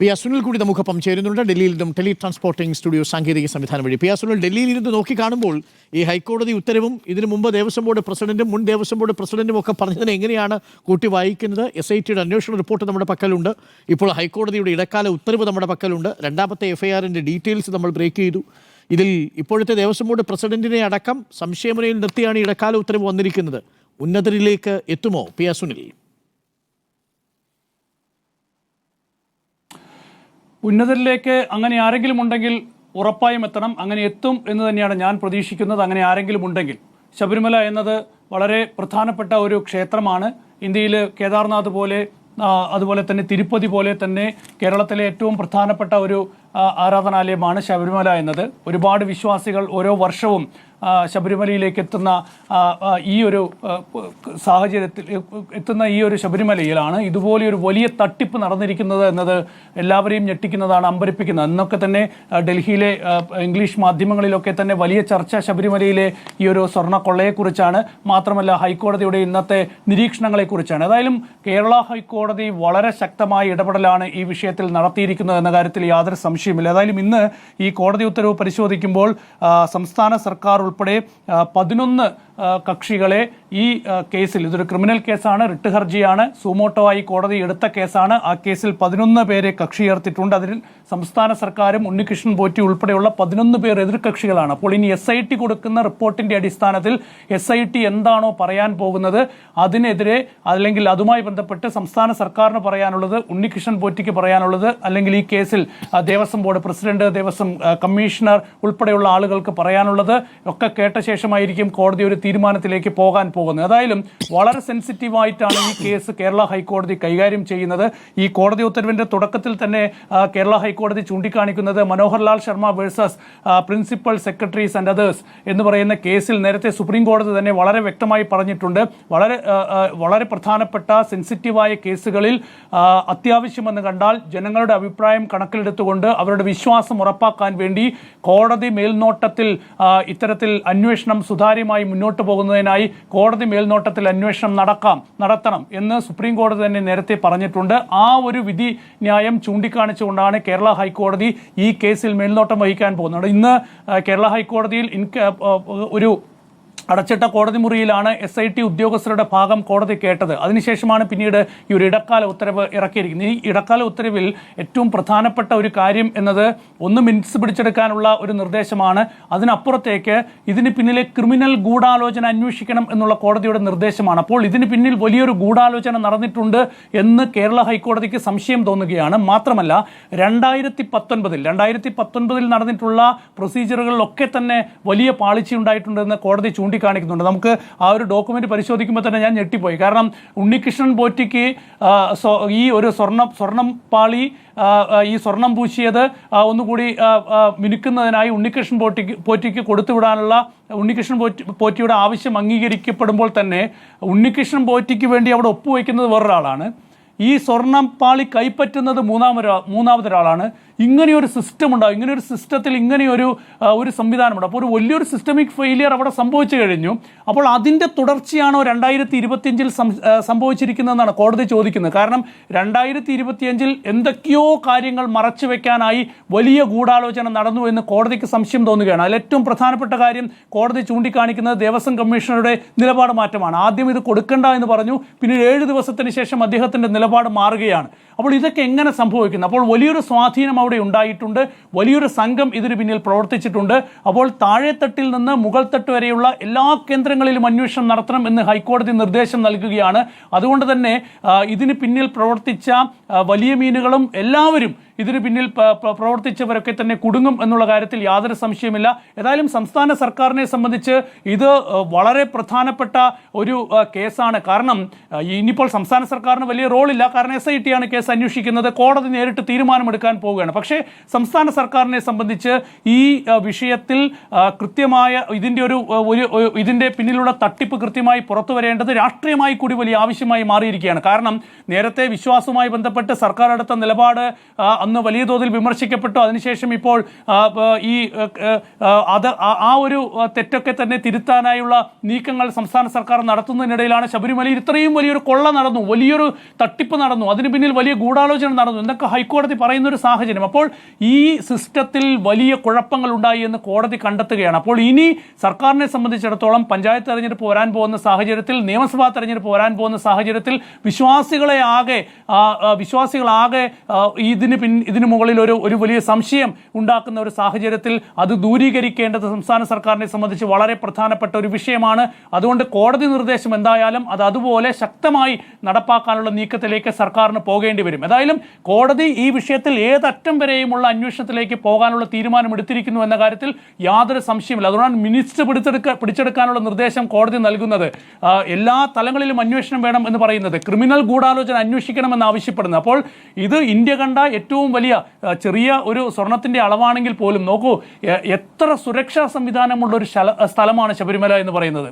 P അസുനിൽ Sunil കൂടി നമുക്കൊപ്പം ചേരുന്നുണ്ട്. ഡൽഹിയിൽ നിന്നും ടെലി ട്രാൻസ്പോർട്ടിംഗ് സ്റ്റുഡിയോ സാങ്കേതിക സംവിധാനം വഴി. പി അസുനിൽ സുനിൽ ഡൽഹിയിൽ ഇരുന്ന് നോക്കി കാണുമ്പോൾ ഈ ഹൈക്കോടതി ഉത്തരവും ഇതിനു മുമ്പ് ദേവസ്വം ബോർഡ് പ്രസിഡന്റും മുൻ ദേവസ്വം ബോർഡ് പ്രസിഡന്റും ഒക്കെ പറഞ്ഞതിനെ എങ്ങനെയാണ് കൂട്ടി വായിക്കുന്നത്? എസ് ഐ ടിയുടെ അന്വേഷണ റിപ്പോർട്ട് നമ്മുടെ പക്കലുണ്ട്. ഇപ്പോൾ ഹൈക്കോടതിയുടെ ഇടക്കാല ഉത്തരവ് നമ്മുടെ പക്കലുണ്ട്. രണ്ടാമത്തെ എഫ് ഐ ആറിന്റെ ഡീറ്റെയിൽസ് നമ്മൾ ബ്രേക്ക് ചെയ്തു. ഇതിൽ ഇപ്പോഴത്തെ ദേവസ്വം ബോർഡ് പ്രസിഡന്റിനെ അടക്കം സംശയമുനയിൽ നിർത്തിയാണ് ഇടക്കാല ഉത്തരവ് വന്നിരിക്കുന്നത്. ഉന്നതരിലേക്ക് എത്തുമോ പി ആർ ഉന്നതരിലേക്ക് അങ്ങനെ ആരെങ്കിലും ഉണ്ടെങ്കിൽ ഉറപ്പായും എത്തണം. അങ്ങനെ എത്തും എന്ന് തന്നെയാണ് ഞാൻ പ്രതീക്ഷിക്കുന്നത്. അങ്ങനെ ആരെങ്കിലും ഉണ്ടെങ്കിൽ. ശബരിമല എന്നത് വളരെ പ്രധാനപ്പെട്ട ഒരു ക്ഷേത്രമാണ്. ഇന്ത്യയിൽ കേദാർനാഥ് പോലെ അതുപോലെ തന്നെ തിരുപ്പതി പോലെ തന്നെ കേരളത്തിലെ ഏറ്റവും പ്രധാനപ്പെട്ട ഒരു ആരാധനാലയമാണ് ശബരിമല എന്നത്. ഒരുപാട് വിശ്വാസികൾ ഓരോ വർഷവും ശബരിമലയിലേക്ക് എത്തുന്ന ഈ ഒരു സാഹചര്യത്തിൽ എത്തുന്ന ഈ ഒരു ശബരിമലയിലാണ് ഇതുപോലെ ഒരു വലിയ തട്ടിപ്പ് നടന്നിരിക്കുന്നത് എന്നത് എല്ലാവരെയും ഞെട്ടിക്കുന്നതാണ് അമ്പരിപ്പിക്കുന്നത്. അന്നൊക്കെ തന്നെ ഡൽഹിയിലെ ഇംഗ്ലീഷ് മാധ്യമങ്ങളിലൊക്കെ തന്നെ വലിയ ചർച്ച ശബരിമലയിലെ ഈ ഒരു സ്വർണ കൊള്ളയെക്കുറിച്ചാണ് മാത്രമല്ല ഹൈക്കോടതിയുടെ ഇന്നത്തെ നിരീക്ഷണങ്ങളെക്കുറിച്ചാണ്. ഏതായാലും കേരള ഹൈക്കോടതി വളരെ ശക്തമായ ഇടപെടലാണ് ഈ വിഷയത്തിൽ നടത്തിയിരിക്കുന്നത് എന്ന കാര്യത്തിൽ യാതൊരു സംശയമില്ല. ഏതായാലും ഇന്ന് ഈ കോടതി ഉത്തരവ് പരിശോധിക്കുമ്പോൾ സംസ്ഥാന സർക്കാർ ഉൾപ്പെടെ പതിനൊന്ന് കക്ഷികളെ ഈ കേസിൽ ഇതൊരു ക്രിമിനൽ കേസാണ് റിട്ട് ഹർജിയാണ് ആയി കോടതി എടുത്ത കേസാണ്. ആ കേസിൽ പതിനൊന്ന് പേരെ കക്ഷി ചേർത്തിട്ടുണ്ട്. അതിൽ സംസ്ഥാന സർക്കാരും ഉണ്ണികൃഷ്ണൻ പോറ്റി ഉൾപ്പെടെയുള്ള പതിനൊന്ന് പേർ എതിർകക്ഷികളാണ്. അപ്പോൾ ഇനി എസ് ഐ ടി കൊടുക്കുന്ന റിപ്പോർട്ടിന്റെ അടിസ്ഥാനത്തിൽ എസ് ഐ ടി എന്താണോ പറയാൻ പോകുന്നത് അതിനെതിരെ അല്ലെങ്കിൽ അതുമായി ബന്ധപ്പെട്ട് സംസ്ഥാന സർക്കാരിന് പറയാനുള്ളത് ഉണ്ണികൃഷ്ണൻ പോറ്റിക്ക് പറയാനുള്ളത് അല്ലെങ്കിൽ ഈ കേസിൽ Devaswom board president Devaswom commissioner ഉൾപ്പെടെയുള്ള ആളുകൾക്ക് പറയാനുള്ളത് ഒക്കെ കേട്ട ശേഷമായിരിക്കും കോടതി ഒരു തീരുമാനത്തിലേക്ക് പോകാൻ പോകുന്നത്. ഏതായാലും വളരെ സെൻസിറ്റീവായിട്ടാണ് ഈ കേസ് കേരള ഹൈക്കോടതി കൈകാര്യം ചെയ്യുന്നത്. ഈ കോടതി ഉത്തരവിന്റെ തുടക്കത്തിൽ തന്നെ കേരള ഹൈക്കോടതി ചൂണ്ടിക്കാണിക്കുന്നത് Manoharlal Sharma versus principal secretaries and others എന്ന് പറയുന്ന കേസിൽ നേരത്തെ സുപ്രീം കോടതി തന്നെ വളരെ വ്യക്തമായി പറഞ്ഞിട്ടുണ്ട്. വളരെ വളരെ പ്രധാനപ്പെട്ട സെൻസിറ്റീവായ കേസുകളിൽ അത്യാവശ്യമെന്ന് കണ്ടാൽ ജനങ്ങളുടെ അഭിപ്രായം കണക്കിലെടുത്തുകൊണ്ട് അവരുടെ വിശ്വാസം ഉറപ്പാക്കാൻ വേണ്ടി കോടതി മേൽനോട്ടത്തിൽ ഇത്തരത്തിൽ അന്വേഷണം സുതാര്യമായി മുന്നോട്ട് പോകുന്നതിനായി കോടതി മേൽനോട്ടത്തിൽ അന്വേഷണം നടക്കാം നടത്തണം എന്ന് സുപ്രീം കോടതി തന്നെ നേരത്തെ പറഞ്ഞിട്ടുണ്ട്. ആ ഒരു വിധി ന്യായം ചൂണ്ടിക്കാണിച്ചുകൊണ്ടാണ് കേരള ഹൈക്കോടതി ഈ കേസിൽ മേൽനോട്ടം വഹിക്കാൻ പോകുന്നത്. ഇന്ന് കേരള ഹൈക്കോടതിയിൽ ഒരു അടച്ചിട്ട കോടതി മുറിയിലാണ് എസ് ഐ ടി ഉദ്യോഗസ്ഥരുടെ ഭാഗം കോടതി കേട്ടത്. അതിനുശേഷമാണ് പിന്നീട് ഈ ഒരു ഇടക്കാല ഉത്തരവ് ഇറക്കിയിരിക്കുന്നത്. ഈ ഇടക്കാല ഉത്തരവിൽ ഏറ്റവും പ്രധാനപ്പെട്ട ഒരു കാര്യം എന്നത് ഒന്ന് മിനിറ്റ്സ് പിടിച്ചെടുക്കാനുള്ള ഒരു നിർദ്ദേശമാണ്. അതിനപ്പുറത്തേക്ക് ഇതിന് പിന്നിലെ ക്രിമിനൽ ഗൂഢാലോചന അന്വേഷിക്കണം എന്നുള്ള കോടതിയുടെ നിർദ്ദേശമാണ്. അപ്പോൾ ഇതിന് പിന്നിൽ വലിയൊരു ഗൂഢാലോചന നടന്നിട്ടുണ്ട് എന്ന് കേരള ഹൈക്കോടതിക്ക് സംശയം തോന്നുകയാണ്. മാത്രമല്ല രണ്ടായിരത്തി പത്തൊൻപതിൽ രണ്ടായിരത്തി പത്തൊൻപതിൽ നടന്നിട്ടുള്ള പ്രൊസീജിയറുകളിലൊക്കെ തന്നെ വലിയ പാളിച്ചയുണ്ടായിട്ടുണ്ടെന്ന് കോടതി ചൂണ്ടിക്കാണിക്കുന്നുണ്ട്. നമുക്ക് ആ ഒരു ഡോക്യുമെന്റ് പരിശോധിക്കുമ്പോൾ തന്നെ ഞാൻ ഞെട്ടിപ്പോയി. കാരണം ഉണ്ണികൃഷ്ണൻ പോറ്റിക്ക് ഈ ഒരു സ്വർണ സ്വർണം പാളി ഈ സ്വർണം പൂശിയത് ഒന്നുകൂടി മിനുക്കുന്നതിനായി ഉണ്ണികൃഷ്ണൻ പോറ്റിക്ക് പോറ്റിക്ക് കൊടുത്തുവിടാനുള്ള ഉണ്ണികൃഷ്ണൻ പോറ്റി പോറ്റിയുടെ ആവശ്യം അംഗീകരിക്കപ്പെടുമ്പോൾ തന്നെ ഉണ്ണികൃഷ്ണൻ പോറ്റിക്ക് വേണ്ടി അവിടെ ഒപ്പുവയ്ക്കുന്നത് വേറൊരാളാണ്. ഈ സ്വർണം പാളി കൈപ്പറ്റുന്നത് മൂന്നാമൊരാ മൂന്നാമതൊരാളാണ്. ഇങ്ങനെയൊരു സിസ്റ്റം ഉണ്ടാവും. ഇങ്ങനെയൊരു സിസ്റ്റത്തിൽ ഇങ്ങനെയൊരു ഒരു സംവിധാനമുണ്ട്. അപ്പോൾ ഒരു വലിയൊരു സിസ്റ്റമിക് ഫെയിലിയർ അവിടെ സംഭവിച്ചു കഴിഞ്ഞു. അപ്പോൾ അതിന്റെ തുടർച്ചയാണോ രണ്ടായിരത്തി ഇരുപത്തിയഞ്ചിൽ സംഭവിച്ചിരിക്കുന്നതെന്നാണ് കോടതി ചോദിക്കുന്നത്. കാരണം രണ്ടായിരത്തി ഇരുപത്തിയഞ്ചിൽ എന്തൊക്കെയോ കാര്യങ്ങൾ മറച്ചു വെക്കാനായി വലിയ ഗൂഢാലോചന നടന്നു എന്ന് കോടതിക്ക് സംശയം തോന്നുകയാണ്. അതിൽ ഏറ്റവും പ്രധാനപ്പെട്ട കാര്യം കോടതി ചൂണ്ടിക്കാണിക്കുന്നത് ദേവസ്വം കമ്മീഷണറുടെ നിലപാട് മാറ്റമാണ്. ആദ്യം ഇത് കൊടുക്കണ്ട എന്ന് പറഞ്ഞു. പിന്നീട് ഏഴ് ദിവസത്തിന് ശേഷം അദ്ദേഹത്തിന്റെ നിലപാട് മാറുകയാണ്. അപ്പോൾ ഇതൊക്കെ എങ്ങനെ സംഭവിക്കുന്നു? അപ്പോൾ വലിയൊരു സ്വാധീനം അവിടെ ഉണ്ടായിട്ടുണ്ട്. വലിയൊരു സംഘം ഇതിന് പിന്നിൽ പ്രവർത്തിച്ചിട്ടുണ്ട്. അപ്പോൾ താഴെത്തട്ടിൽ നിന്ന് മുകൾ തട്ട് വരെയുള്ള എല്ലാ കേന്ദ്രങ്ങളിലും അന്വേഷണം നടത്തണം എന്ന് ഹൈക്കോടതി നിർദ്ദേശം നൽകുകയാണ്. അതുകൊണ്ട് തന്നെ ഇതിന് പിന്നിൽ പ്രവർത്തിച്ച വലിയ മീനുകളും എല്ലാവരും ഇതിന് പിന്നിൽ പ്രവർത്തിച്ചവരൊക്കെ തന്നെ കുടുങ്ങും എന്നുള്ള കാര്യത്തിൽ യാതൊരു സംശയമില്ല ഏതായാലും സംസ്ഥാന സർക്കാരിനെ സംബന്ധിച്ച് ഇത് വളരെ പ്രധാനപ്പെട്ട ഒരു കേസാണ്. കാരണം ഇനിയിപ്പോൾ സംസ്ഥാന സർക്കാരിന് വലിയ റോളില്ല. കാരണം എസ് ഐ ടി ആണ് കേസ് അന്വേഷിക്കുന്നത്. കോടതി നേരിട്ട് തീരുമാനമെടുക്കാൻ പോവുകയാണ്. പക്ഷേ സംസ്ഥാന സർക്കാരിനെ സംബന്ധിച്ച് ഈ വിഷയത്തിൽ കൃത്യമായ ഇതിന്റെ ഒരു ഒരു ഇതിന്റെ പിന്നിലുള്ള തട്ടിപ്പ് കൃത്യമായി പുറത്തു വരേണ്ടത് രാഷ്ട്രീയമായി കൂടി വലിയ ആവശ്യമായി മാറിയിരിക്കുകയാണ്. കാരണം നേരത്തെ വിശ്വാസവുമായി ബന്ധപ്പെട്ട് സർക്കാർ എടുത്ത നിലപാട് അന്ന് വലിയ തോതിൽ വിമർശിക്കപ്പെട്ടു. അതിനുശേഷം ഇപ്പോൾ ഈ അത് ആ- ഒരു തെറ്റൊക്കെ തന്നെ തിരുത്താനായുള്ള നീക്കങ്ങൾ സംസ്ഥാന സർക്കാർ നടത്തുന്നതിനിടയിലാണ് ശബരിമലയിൽ ഇത്രയും വലിയൊരു കൊള്ള നടന്നു വലിയൊരു തട്ടിപ്പ് നടന്നു അതിന് പിന്നിൽ വലിയ ഗൂഢാലോചന നടന്നു എന്നൊക്കെ ഹൈക്കോടതി പറയുന്ന ഒരു സാഹചര്യം. അപ്പോൾ ഈ സിസ്റ്റത്തിൽ വലിയ കുഴപ്പങ്ങൾ ഉണ്ടായി എന്ന് കോടതി കണ്ടെത്തുകയാണ്. അപ്പോൾ ഇനി സർക്കാരിനെ സംബന്ധിച്ചിടത്തോളം പഞ്ചായത്ത് തെരഞ്ഞെടുപ്പ് വരാൻ പോകുന്ന സാഹചര്യത്തിൽ നിയമസഭാ തെരഞ്ഞെടുപ്പ് വരാൻ പോകുന്ന സാഹചര്യത്തിൽ വിശ്വാസികളെ ആകെ വിശ്വാസികളാകെ ഇതിന് പിൻ ഇതിന് മുകളിൽ ഒരു ഒരു വലിയ സംശയം ഉണ്ടാക്കുന്ന ഒരു സാഹചര്യത്തിൽ അത് ദൂരീകരിക്കേണ്ടത് സംസ്ഥാന സർക്കാരിനെ സംബന്ധിച്ച് വളരെ പ്രധാനപ്പെട്ട ഒരു വിഷയമാണ്. അതുകൊണ്ട് കോടതി നിർദ്ദേശം എന്തായാലും അത് അതുപോലെ ശക്തമായി നടപ്പാക്കാനുള്ള നീക്കത്തിലേക്ക് സർക്കാരിന് പോകേണ്ടി വരും. ഏതായാലും കോടതി ഈ വിഷയത്തിൽ ഏതറ്റം വരെയുമുള്ള അന്വേഷണത്തിലേക്ക് പോകാനുള്ള തീരുമാനം എടുത്തിരിക്കുന്നു എന്ന കാര്യത്തിൽ യാതൊരു സംശയമില്ല. അതുകൊണ്ടാണ് മിനിസ്റ്റർ പിടിച്ചെടുക്ക പിടിച്ചെടുക്കാനുള്ള നിർദ്ദേശം കോടതി നൽകുന്നത്. എല്ലാ തലങ്ങളിലും അന്വേഷണം വേണം എന്ന് പറയുന്നത്. ക്രിമിനൽ ഗൂഢാലോചന അന്വേഷിക്കണമെന്ന് ആവശ്യപ്പെടുന്നത്. അപ്പോൾ ഇത് ഇന്ത്യ കണ്ട ഏറ്റവും വലിയ ചെറിയ ഒരു സ്വർണത്തിന്റെ അളവാണെങ്കിൽ പോലും നോക്കൂ എത്ര സുരക്ഷാ സംവിധാനമുള്ള ഒരു സ്ഥലമാണ് ശബരിമല എന്ന് പറയുന്നത്.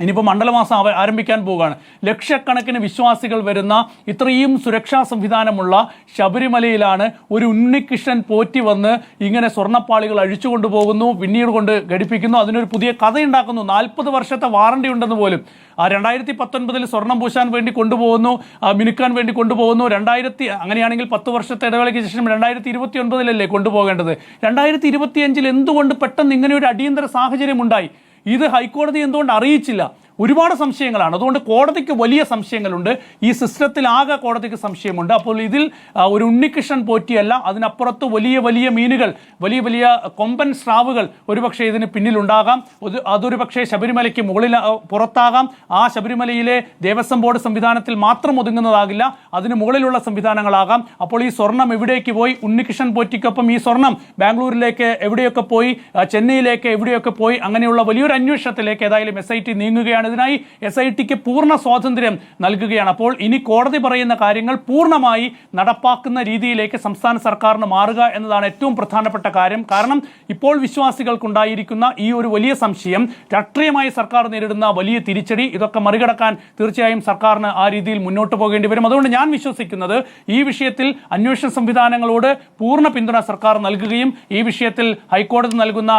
ഇനിയിപ്പോൾ മണ്ഡലമാസം അവ ആരംഭിക്കാൻ പോവുകയാണ്. ലക്ഷക്കണക്കിന് വിശ്വാസികൾ വരുന്ന ഇത്രയും സുരക്ഷാ സംവിധാനമുള്ള ശബരിമലയിലാണ് ഒരു ഉണ്ണികൃഷ്ണൻ പോറ്റി വന്ന് ഇങ്ങനെ സ്വർണപ്പാളികൾ അഴിച്ചു കൊണ്ടുപോകുന്നു പിന്നീട് കൊണ്ട് ഘടിപ്പിക്കുന്നു. അതിനൊരു പുതിയ കഥയുണ്ടാക്കുന്നു. നാൽപ്പത് വർഷത്തെ വാറണ്ടി ഉണ്ടെന്ന് പോലും. ആ രണ്ടായിരത്തി പത്തൊൻപതിൽ സ്വർണം പൂശാൻ വേണ്ടി കൊണ്ടുപോകുന്നു മിനുക്കാൻ വേണ്ടി കൊണ്ടുപോകുന്നു. രണ്ടായിരത്തി അങ്ങനെയാണെങ്കിൽ പത്ത് വർഷത്തെ ഇടവേളയ്ക്ക് ശേഷം രണ്ടായിരത്തി ഇരുപത്തി ഒൻപതിലല്ലേ കൊണ്ടുപോകേണ്ടത്? രണ്ടായിരത്തി ഇരുപത്തിയഞ്ചിൽ എന്തുകൊണ്ട് പെട്ടെന്ന് ഇങ്ങനെ ഒരു അടിയന്തര സാഹചര്യം ഉണ്ടായി ഇത് ഹൈക്കോടതി എന്തുകൊണ്ട് അറിയിച്ചില്ല? ഒരുപാട് സംശയങ്ങളാണ്. അതുകൊണ്ട് കോടതിക്ക് വലിയ സംശയങ്ങളുണ്ട്. ഈ സിസ്റ്റത്തിൽ ആകെ കോടതിക്ക് സംശയമുണ്ട്. അപ്പോൾ ഇതിൽ ഒരു ഉണ്ണികൃഷ്ണൻ പോറ്റിയല്ല അതിനപ്പുറത്ത് വലിയ വലിയ മീനുകൾ വലിയ വലിയ കൊമ്പൻ സ്രാവുകൾ ഒരുപക്ഷെ ഇതിന് പിന്നിലുണ്ടാകാം. അതൊരു പക്ഷേ ശബരിമലയ്ക്ക് മുകളിൽ പുറത്താകാം. ആ ശബരിമലയിലെ ദേവസ്വം ബോർഡ് സംവിധാനത്തിൽ മാത്രം ഒതുങ്ങുന്നതാകില്ല. അതിന് മുകളിലുള്ള സംവിധാനങ്ങളാകാം. അപ്പോൾ ഈ സ്വർണം എവിടേക്ക് പോയി? ഉണ്ണികൃഷ്ണൻ പോറ്റിക്കൊപ്പം ഈ സ്വർണം ബാംഗ്ലൂരിലേക്ക് എവിടെയൊക്കെ പോയി? ചെന്നൈയിലേക്ക് എവിടെയൊക്കെ പോയി? അങ്ങനെയുള്ള വലിയൊരു അന്വേഷണത്തിലേക്ക് ഏതായാലും എസ് ഐ ടി നീങ്ങുകയാണ്. ഇതിനായി എസ് ഐ ടിക്ക് പൂർണ സ്വാതന്ത്ര്യം നൽകുകയാണ്. അപ്പോൾ ഇനി കോടതി പറയുന്ന കാര്യങ്ങൾ പൂർണമായി നടപ്പാക്കുന്ന രീതിയിലേക്ക് സംസ്ഥാന സർക്കാരിന് മാറുക എന്നതാണ് ഏറ്റവും പ്രധാനപ്പെട്ട കാര്യം. കാരണം ഇപ്പോൾ വിശ്വാസികൾക്കുണ്ടായിരിക്കുന്ന ഈ ഒരു വലിയ സംശയം രാഷ്ട്രീയമായി സർക്കാർ നേരിടുന്ന വലിയ തിരിച്ചടി ഇതൊക്കെ മറികടക്കാൻ തീർച്ചയായും സർക്കാരിന് ആ രീതിയിൽ മുന്നോട്ട് പോകേണ്ടി വരും. അതുകൊണ്ട് ഞാൻ വിശ്വസിക്കുന്നത് ഈ വിഷയത്തിൽ അന്വേഷണ സംവിധാനങ്ങളോട് പൂർണ പിന്തുണ സർക്കാർ നൽകുകയും ഈ വിഷയത്തിൽ ഹൈക്കോടതി നൽകുന്ന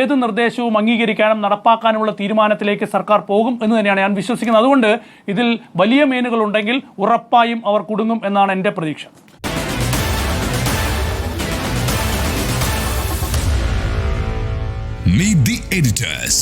ഏത് നിർദ്ദേശവും അംഗീകരിക്കാനും നടപ്പാക്കാനുമുള്ള തീരുമാനത്തിലേക്ക് സർക്കാർ പോകും എന്ന് തന്നെയാണ് ഞാൻ വിശ്വസിക്കുന്നത് അതുകൊണ്ട് ഇതിൽ വലിയ മീനുകൾ ഉണ്ടെങ്കിൽ ഉറപ്പായും അവർ കുടുങ്ങും എന്നാണ് എന്റെ പ്രതീക്ഷ Meet the editors.